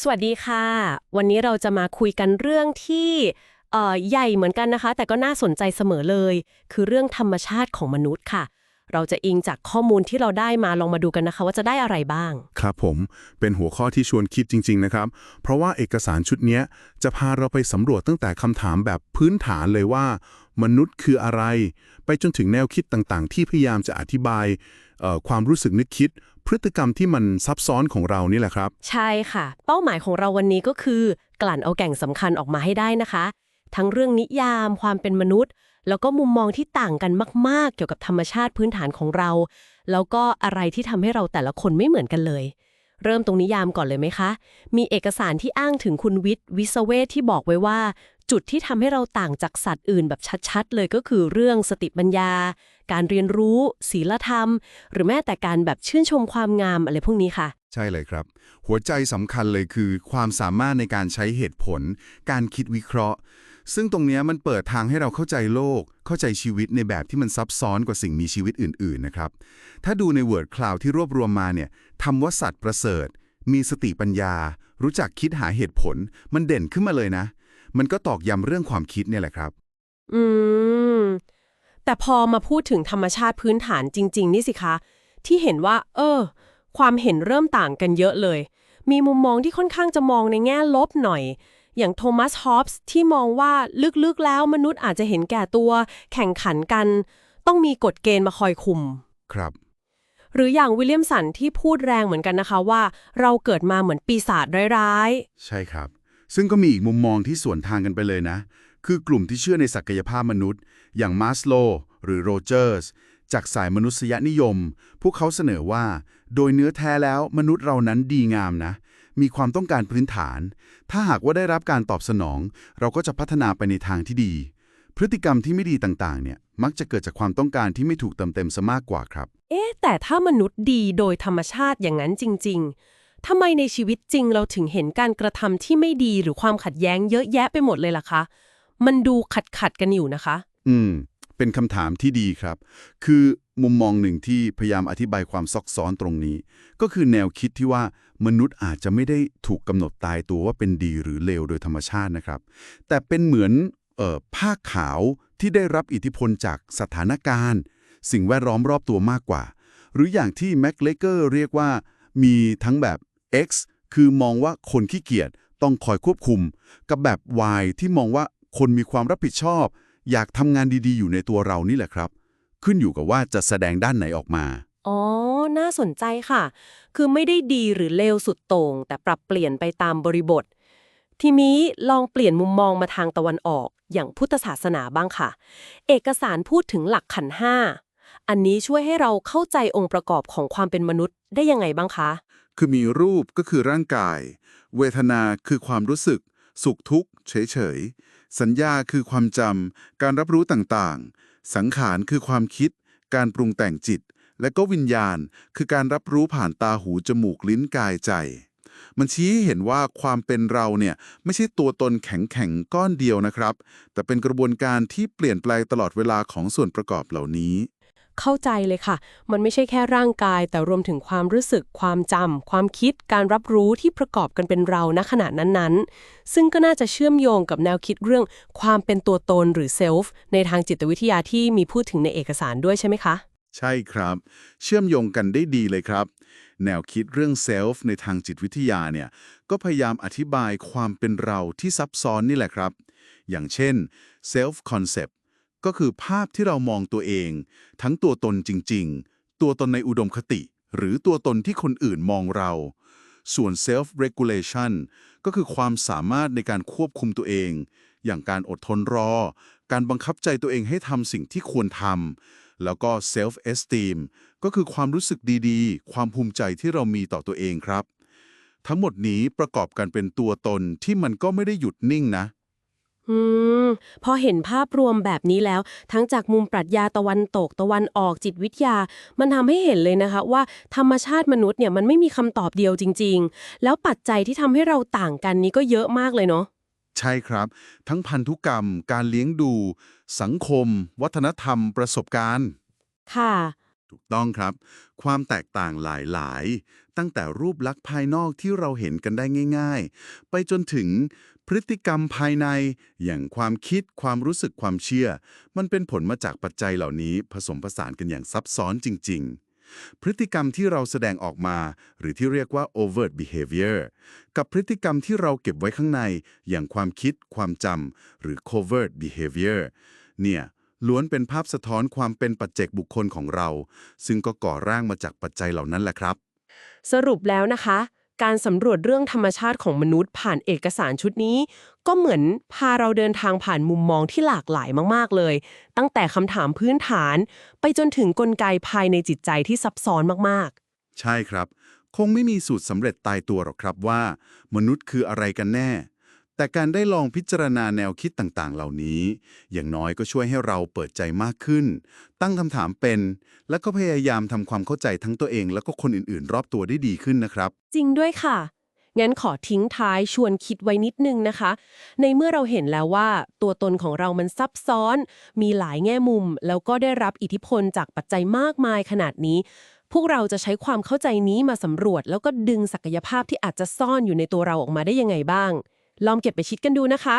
สวัสดีค่ะ วันนี้เราจะมาคุยกันเรื่องที่ใหญ่เหมือนกันนะคะ แต่ก็น่าสนใจเสมอเลย คือเรื่องธรรมชาติของมนุษย์ค่ะ เราจะอิงจากข้อมูลที่เราได้มาลองมาดูกันนะคะ ว่าจะได้อะไรบ้าง ครับผมเป็นหัวข้อที่ชวนคิดจริง ๆ นะครับ เพราะว่าเอกสารชุดนี้จะพาเราไปสำรวจตั้งแต่คำถามแบบพื้นฐานเลยว่า มนุษย์คืออะไร ไปจนถึงแนวคิดต่างๆ ที่พยายามจะอธิบายความรู้สึกนึกคิด พฤติกรรมที่มันซับซ้อนของเรานี่แหละครับ ใช่ค่ะ เป้าหมายของเราวันนี้ก็คือ กลั่นเอาแก่งสำคัญออกมาให้ได้นะคะ ทั้งเรื่องนิยามความเป็นมนุษย์ แล้วก็มุมมองที่ต่างกันมาก ๆ เกี่ยวกับธรรมชาติพื้นฐานของเรา แล้วก็อะไรที่ทำให้เราแต่ละคนไม่เหมือนกันเลยเริ่มตรงนิยามก่อนเลยไหมคะ มีเอกสารที่อ้างถึงคุณวิทย์วิศเวทที่บอกไว้ว่า จุดที่ทำให้เราต่างจากสัตว์อื่นแบบชัดๆ เลยก็คือเรื่องสติปัญญา การเรียนรู้ศีลธรรม หรือแม้แต่การแบบชื่นชมความงามอะไรพวกนี้ค่ะ ใช่เลยครับ หัวใจสำคัญเลยคือ ความสามารถในการใช้เหตุผล การคิดวิเคราะห์ ซึ่งตรงนี้มันเปิดทางให้เราเข้าใจโลก เข้าใจชีวิตในแบบที่มันซับซ้อนกว่าสิ่งมีชีวิตอื่นๆนะครับถ้าดูใน Word Cloud ที่รวบรวมมาเนี่ยทำว่าสัตว์ประเสริฐ มีสติปัญญา รู้จักคิดหาเหตุผล มันเด่นขึ้นมาเลยนะ มันก็ตอกย้ำเรื่องความคิดเนี่ยแหละครับ อืม แต่พอมาพูดถึงธรรมชาติพื้นฐานจริง ๆ นี่สิคะ ที่เห็นว่า เออ ความเห็นเริ่มต่างกันเยอะเลย มีมุมมองที่ค่อนข้างจะมองในแง่ลบหน่อย อย่างโทมัส ฮอปส์ที่มองว่าลึกๆแล้วมนุษย์อาจจะเห็นแก่ตัว แข่งขันกัน ต้องมีกฎเกณฑ์มาคอยคุม ครับหรืออย่างวิลเลียมสันที่พูดแรงเหมือนกันนะคะว่า เราเกิดมาเหมือนปีศาจร้ายใช่ครับ ซึ่งก็มีอีกมุมมองที่สวนทางกันไปเลยนะ คือกลุ่มที่เชื่อในศักยภาพมนุษย์ อย่างมาสโลหรือโรเจอร์สจากสายมนุษยนิยม พวกเขาเสนอว่า โดยเนื้อแท้แล้วมนุษย์เรานั้นดีงามนะ มีความต้องการพื้นฐาน ถ้าหากว่าได้รับการตอบสนอง เราก็จะพัฒนาไปในทางที่ดี พฤติกรรมที่ไม่ดีต่างๆ เนี่ย มักจะเกิดจากความต้องการที่ไม่ถูกเติมเต็มซะมากกว่าครับ เอ๊ะแต่ถ้ามนุษย์ดีโดยธรรมชาติอย่างนั้นจริง ๆ ทำไมในชีวิตจริงเราถึงเห็นการกระทำที่ไม่ดีหรือความขัดแย้งเยอะแยะไปหมดเลยล่ะคะ มันดูขัดขัดกันอยู่นะคะ อืม เป็นคำถามที่ดีครับ คือมุมมองหนึ่งที่พยายามอธิบายความซับซ้อนตรงนี้ ก็คือแนวคิดที่ว่ามนุษย์อาจจะไม่ได้ถูกกำหนดตายตัวว่าเป็นดีหรือเลวโดยธรรมชาตินะครับ แต่เป็นเหมือนเอ่อผ้าขาวที่ได้รับอิทธิพลจากสถานการณ์ สิ่งแวดล้อมรอบตัวมากกว่า หรืออย่างที่แม็กเลเกอร์เรียกว่ามีทั้งแบบ X คือมองว่าคนขี้เกียจต้องคอยควบคุม กับแบบ Y ที่มองว่าคนมีความรับผิดชอบ อยากทำงานดีๆ อยู่ในตัวเรานี่แหละครับ ขึ้นอยู่กับว่าจะแสดงด้านไหนออกมา อ๋อ น่าสนใจค่ะ คือไม่ได้ดีหรือเลวสุดโต่งแต่ปรับเปลี่ยนไปตามบริบท ทีนี้ลองเปลี่ยนมุมมองมาทางตะวันออก อย่างพุทธศาสนาบ้างค่ะ เอกสารพูดถึงหลักขันห้า อันนี้ช่วยให้เราเข้าใจองค์ประกอบของความเป็นมนุษย์ได้ยังไงบ้างคะ คือมีรูปก็คือร่างกาย เวทนาคือความรู้สึก สุขทุกข์เฉยๆ สัญญาคือความจำ การรับรู้ต่างๆ สังขารคือความคิด การปรุงแต่งจิต และก็วิญญาณ คือการรับรู้ผ่านตาหูจมูกลิ้นกายใจมันชี้ให้เห็นว่าความเป็นเราเนี่ยไม่ใช่ตัวตนแข็งๆ ก้อนเดียวนะครับ แต่เป็นกระบวนการที่เปลี่ยนแปลงตลอดเวลาของส่วนประกอบเหล่านี้ เข้าใจเลยค่ะ มันไม่ใช่แค่ร่างกาย แต่รวมถึงความรู้สึก ความจำความคิด การรับรู้ที่ประกอบกันเป็นเราณขณะนั้นๆ ซึ่งก็น่าจะเชื่อมโยงกับแนวคิดเรื่องความเป็นตัวตนหรือเซลฟ์ในทางจิตวิทยาที่มีพูดถึงในเอกสารด้วยใช่ไหมคะ ใช่ครับ เชื่อมโยงกันได้ดีเลยครับ แนวคิดเรื่องเซลฟ์ในทางจิตวิทยาเนี่ยก็พยายามอธิบายความเป็นเราที่ซับซ้อนนี่แหละครับ อย่างเช่น self concept ก็คือภาพที่เรามองตัวเอง ทั้งตัวตนจริง ๆ ตัวตนในอุดมคติ หรือตัวตนที่คนอื่นมองเรา ส่วน self regulation ก็คือความสามารถในการควบคุมตัวเอง อย่างการอดทนรอ การบังคับใจตัวเองให้ทำสิ่งที่ควรทำแล้วก็ self esteem ก็คือความรู้สึกดีๆ ความภูมิใจที่เรามีต่อตัวเองครับ ทั้งหมดนี้ประกอบกันเป็นตัวตนที่มันก็ไม่ได้หยุดนิ่งนะ อืมพอเห็นภาพรวมแบบนี้แล้ว ทั้งจากมุมปรัชญาตะวันตกตะวันออกจิตวิทยา มันทำให้เห็นเลยนะคะว่าธรรมชาติมนุษย์เนี่ยมันไม่มีคำตอบเดียวจริง ๆ แล้วปัจจัยที่ทำให้เราต่างกันนี้ก็เยอะมากเลยเนาะ ใช่ครับ ทั้งพันธุกรรม การเลี้ยงดู สังคม วัฒนธรรม ประสบการณ์ ค่ะ ถูกต้องครับ ความแตกต่างหลายๆแต่ตั้งแต่รูปลักษณ์ภายนอกที่เราเห็นกันได้ง่าย ๆ ไปจนถึง พฤติกรรมภายใน อย่างความคิดความรู้สึกความเชื่อ มันเป็นผลมาจากปัจจัยเหล่านี้ผสมผสานกันอย่างซับซ้อนจริง ๆ พฤติกรรมที่เราแสดงออกมา หรือที่เรียกว่า overt behavior กับพฤติกรรมที่เราเก็บไว้ข้างใน อย่างความคิด ความจำหรือ covert behavior เนี่ยล้วนเป็นภาพสะท้อนความเป็นปัจเจกบุคคลของเรา ซึ่งก็ก่อร่างมาจากปัจจัยเหล่านั้นแหละครับ สรุปแล้วนะคะ การสำรวจเรื่องธรรมชาติของมนุษย์ผ่านเอกสารชุดนี้ ก็เหมือนพาเราเดินทางผ่านมุมมองที่หลากหลายมากๆเลย ตั้งแต่คำถามพื้นฐาน ไปจนถึงกลไกภายในจิตใจที่ซับซ้อนมากใช่ครับ คงไม่มีสูตรสำเร็จตายตัวหรอกครับว่า มนุษย์คืออะไรกันแน่ แต่การได้ลองพิจารณาแนวคิดต่างๆ เหล่านี้ อย่างน้อยก็ช่วยให้เราเปิดใจมากขึ้น ตั้งคำถามเป็น และก็พยายามทำความเข้าใจทั้งตัวเอง แล้วก็คนอื่นๆ รอบตัวได้ดีขึ้นนะครับ จริงด้วยค่ะ งั้นขอทิ้งท้ายชวนคิดไว้นิดนึงนะคะ ในเมื่อเราเห็นแล้วว่า ตัวตนของเรามันซับซ้อน มีหลายแง่มุม แล้วก็ได้รับอิทธิพลจากปัจจัยมากมายขนาดนี้ พวกเราจะใช้ความเข้าใจนี้มาสำรวจ แล้วก็ดึงศักยภาพที่อาจจะซ่อนอยู่ในตัวเราออกมาได้ยังไงบ้าง ลองเก็บไปคิดกันดูนะคะ